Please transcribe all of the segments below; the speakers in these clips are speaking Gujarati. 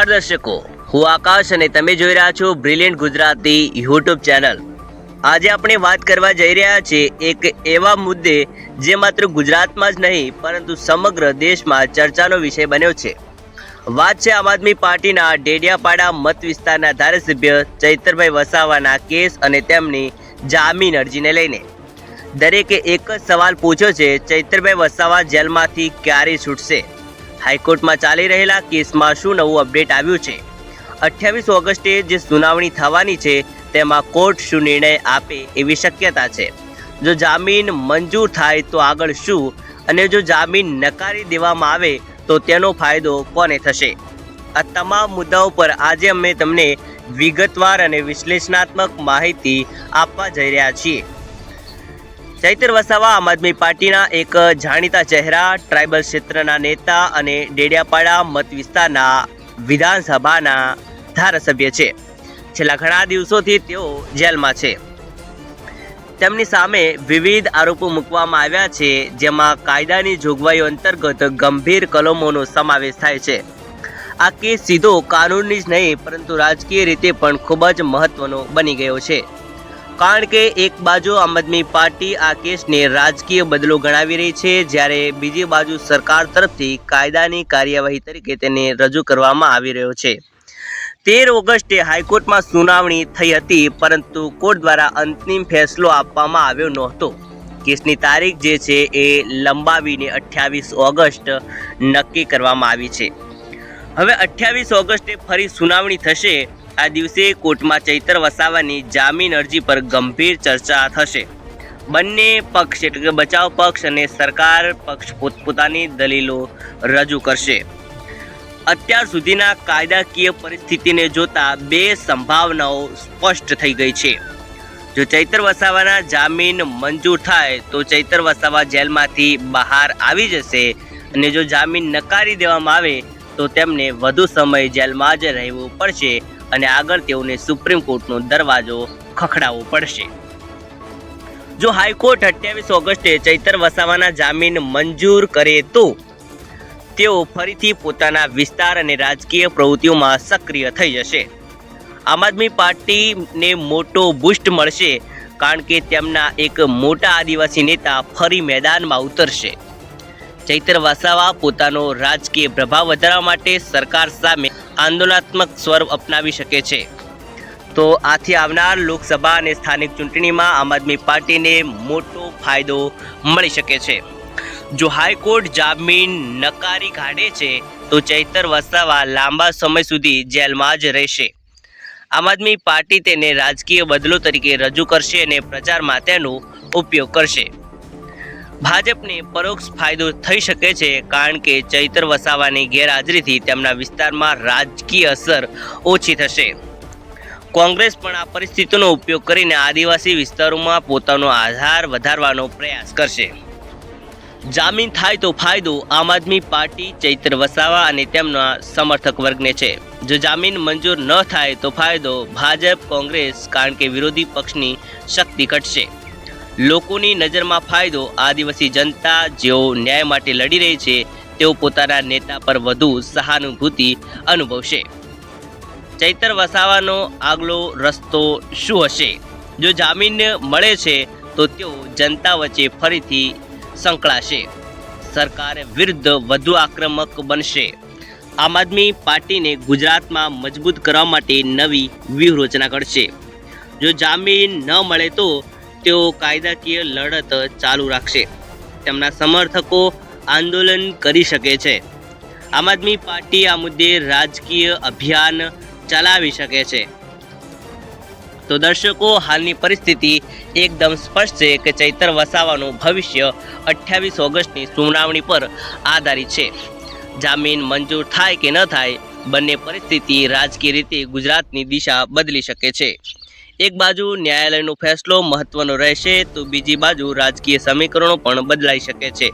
નમસ્કાર દર્શકો હું આકાશ અને તમે જોઈ રહ્યા છો બ્રિલિયન્ટ ગુજરાતી યુટ્યુબ ચેનલ આજે આપણે વાત કરવા જઈ રહ્યા છીએ એક એવા મુદ્દે જે માત્ર ગુજરાતમાં જ નહીં, પરંતુ સમગ્ર દેશમાં ચર્ચાનો વિષય બન્યો છે. વાત છે આમ આદમી પાર્ટીના ડેડિયાપાડા મત વિસ્તારના ધારાસભ્ય ચૈતરભાઈ વસાવાના કેસ અને તેમની જામીન અરજીને લઈને. દરેકે એક જ સવાલ પૂછ્યો છે, ચૈતરભાઈ વસાવા જેલમાંથી ક્યારે છૂટશે? હાઈકોર્ટમાં ચાલી રહેલા કેસમાં શું નવું અપડેટ આવ્યું છે? અઠ્યાવીસ ઓગસ્ટે જે સુનાવણી થવાની છે, તેમાં કોર્ટ શું નિર્ણય આપે એવી શક્યતા છે. જો જામીન મંજૂર થાય તો આગળ શું? અને જો જામીન નકારી દેવામાં આવે તો તેનો ફાયદો કોને થશે? આ તમામ મુદ્દાઓ પર આજે અમે તમને વિગતવાર અને વિશ્લેષણાત્મક માહિતી આપવા જઈ રહ્યા છીએ. ચૈતર વસાવા આમ આદમી પાર્ટીના એક જાણીતા ચહેરા, ટ્રાઇબલ ક્ષેત્રના નેતા અને ડેડિયાપાડા મત વિસ્તારના વિધાનસભાના ધારાસભ્ય છે. છેલ્લા ઘણા દિવસોથી તેઓ જેલમાં છે. તેમની સામે વિવિધ આરોપો મૂકવામાં આવ્યા છે, જેમાં કાયદાની જોગવાઈઓ અંતર્ગત ગંભીર કલમોનો સમાવેશ થાય છે. આ કેસ સીધો કાનૂનની જ નહીં, પરંતુ રાજકીય રીતે પણ ખૂબ જ મહત્વનો બની ગયો છે. કારણ કે એક બાજુ આમ આદમી પાર્ટી આ કેસને રાજકીય બદલો ગણાવી રહી છે, જ્યારે બીજી બાજુ સરકાર તરફથી કાયદાની કાર્યવાહી તરીકે તેને રજૂ કરવામાં આવી રહ્યો છે. તેર ઓગસ્ટે હાઈકોર્ટમાં સુનાવણી થઈ હતી, પરંતુ કોર્ટ દ્વારા અંતિમ ફેસલો આપવામાં આવ્યો નહોતો. કેસની તારીખ જે છે એ લંબાવીને અઠ્યાવીસ ઓગસ્ટ નક્કી કરવામાં આવી છે. હવે અઠ્યાવીસ ઓગસ્ટે ફરી સુનાવણી થશે આ દિવસે કોર્ટમાં ચૈતર વસાવાની જામીન અરજી પર ગંભીર ચર્ચા થશે. બંને પક્ષ એટલે કે બચાવ પક્ષ અને સરકાર પક્ષ પોતપોતાની દલીલો રજૂ કરશે. અત્યાર સુધીના કાયદાકીય પરિસ્થિતિને જોતા બે સંભાવનાઓ સ્પષ્ટ થઈ ગઈ છે. જો ચૈતર વસાવાના જામીન મંજૂર થાય તો ચૈતર વસાવા જેલમાંથી બહાર આવી જશે અને જો જામીન નકારી દેવામાં આવે તો તેમને વધુ સમય જેલમાં જ રહેવું પડશે અને આગળ તેઓને સુપ્રીમ કોર્ટનો દરવાજો ખખડાવવો પડશે. જો હાઈકોર્ટ અઠ્યાવીસ ઓગસ્ટે ચૈતર વસાવાના જામીન મંજૂર કરે તો તેઓ ફરીથી પોતાના વિસ્તાર અને રાજકીય પ્રવૃત્તિઓમાં સક્રિય થઈ જશે. આમ આદમી પાર્ટીને મોટો બુસ્ટ મળશે કારણ કે તેમના એક મોટા આદિવાસી નેતા ફરી મેદાનમાં ઉતરશે. ચૈતર વસાવા પોતાનો રાજકીય પ્રભાવ વધારવા માટે સરકાર સામે આંદોલનાત્મક સ્વરૂપ અપનાવી શકે છે. તો આથી આવનાર લોકસભા અને સ્થાનિક ચૂંટણીમાં આમ આદમી પાર્ટીને મોટો ફાયદો મળી શકે છે. જો હાઈકોર્ટ જામીન નકારી કાઢે છે, તો ચૈતર વસાવા લાંબા સમય સુધી જેલમાં જ રહેશે. આમ આદમી પાર્ટી તેને રાજકીય બદલો તરીકે રજૂ કરશે અને પ્રચારમાં તેનો ઉપયોગ કરશે. ભાજપને પરોક્ષ ફાયદો થઈ શકે છે કારણ કે ચૈતર વસાવાની ગેરહાજરીથી તેમના વિસ્તારમાં રાજકીય અસર ઓછી થશે. કોંગ્રેસ પણ આ પરિસ્થિતિનો ઉપયોગ કરીને આદિવાસી વિસ્તારોમાં પોતાનો આધાર વધારવાનો પ્રયાસ કરશે. જામીન થાય તો ફાયદો આમ આદમી પાર્ટી ચૈત્ર વસાવા અને તેમના સમર્થક વર્ગને છે. જો જામીન મંજૂર ન થાય તો ફાયદો ભાજપ, કોંગ્રેસ કારણ કે વિરોધી પક્ષની શક્તિ ઘટશે. લોકોની નજરમાં ફાયદો આદિવાસી જનતા જેઓ ન્યાય માટે લડી રહી છે, તેઓ પોતાના નેતા પર વધુ સહાનુભૂતિ અનુભવશે. ચૈતર વસાવાનો આગલો રસ્તો શું હશે? જો જામીન મળે છે, તો તેઓ જનતા વચ્ચે ફરીથી સંકળાશે. સરકાર વિરુદ્ધ વધુ આક્રમક બનશે. આમ આદમી પાર્ટીને ગુજરાતમાં મજબૂત કરવા માટે નવી વ્યૂહરચના ઘડશે. જો જામીન ન મળે તો તેઓ કાયદાકીય લડત ચાલુ રાખશે. તેમના સમર્થકો આંદોલન કરી શકે છે. આમ આદમી પાર્ટી આ મુદ્દે રાજકીય અભિયાન ચલાવી શકે છે. તો દર્શકો, હાલની પરિસ્થિતિ એકદમ સ્પષ્ટ છે કે ચૈતર વસાવાનું ભવિષ્ય અઠ્યાવીસ ઓગસ્ટની સુનાવણી પર આધારિત છે. જામીન મંજૂર થાય કે ન થાય, બંને પરિસ્થિતિ રાજકીય રીતે ગુજરાતની દિશા બદલી શકે છે. એક બાજુ ન્યાયાલયનો ફેસલો મહત્વનો રહેશે તો બીજી બાજુ રાજકીય સમીકરણો પણ બદલાઈ શકે છે.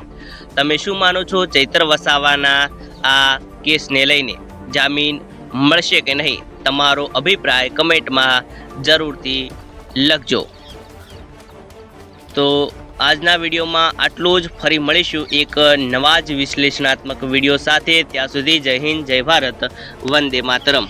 તમે શું માનો છો ચૈતર વસાવાના આ કેસને લઈને? જામીન મળશે કે નહીં? તમારો અભિપ્રાય કમેન્ટમાં જરૂરથી લખજો. તો આજના વિડીયોમાં આટલું જ. ફરી મળીશું એક નવા જ વિશ્લેષણાત્મક વીડિયો સાથે. ત્યાં સુધી જય હિન્દ, જય ભારત, વંદે માતરમ.